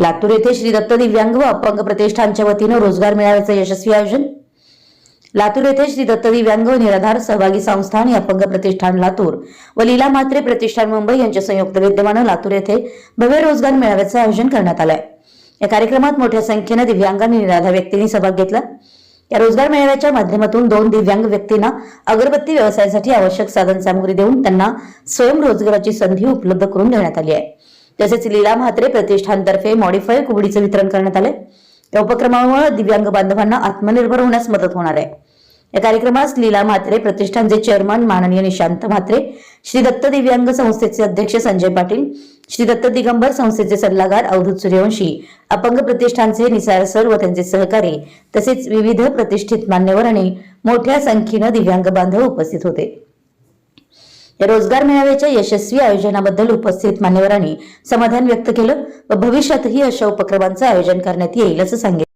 लातूर येथे श्री दत्त दिव्यांग व अपंग प्रतिष्ठानच्या वतीनं रोजगार मेळाव्याचं यशस्वी आयोजन. लातूर येथे श्री दत्त दिव्यांग व निराधार सहभागी संस्था आणि अपंग प्रतिष्ठान लातूर व लीला म्हात्रे प्रतिष्ठान मुंबई यांच्या संयुक्त विद्यमानं लातूर येथे भव्य रोजगार मेळाव्याचं आयोजन करण्यात आलंय. या कार्यक्रमात मोठ्या संख्येनं दिव्यांग आणि निराधार व्यक्तींनी सहभाग घेतला. या रोजगार मेळाव्याच्या माध्यमातून दोन दिव्यांग व्यक्तींना अगरबत्ती व्यवसायासाठी आवश्यक साधन सामुग्री देऊन त्यांना स्वयंरोजगाराची संधी उपलब्ध करून देण्यात आली आहे. तसेच लीला म्हात्रे प्रतिष्ठानतर्फे मॉडिफाय कुबडीचं वितरण करण्यात आलंय या उपक्रमामुळे दिव्यांग बांधवांना आत्मनिर्भर होण्यास मदत होणार आहे. या कार्यक्रमास लीला म्हात्रे प्रतिष्ठानचे चेअरमन माननीय निशांत म्हात्रे श्री दत्त दिव्यांग संस्थेचे अध्यक्ष संजय पाटील श्री दत्त दिगंबर संस्थेचे सल्लागार अवधूत सूर्यवंशी अपंग प्रतिष्ठानचे निसार सर व त्यांचे सहकारी तसेच विविध प्रतिष्ठित मान्यवर आणि मोठ्या संख्येनं दिव्यांग बांधव उपस्थित होते. या रोजगार मेळाव्याच्या यशस्वी आयोजनाबद्दल उपस्थित मान्यवरांनी समाधान व्यक्त केलं व भविष्यातही अशा उपक्रमांचं आयोजन करण्यात येईल असं सांगितलं.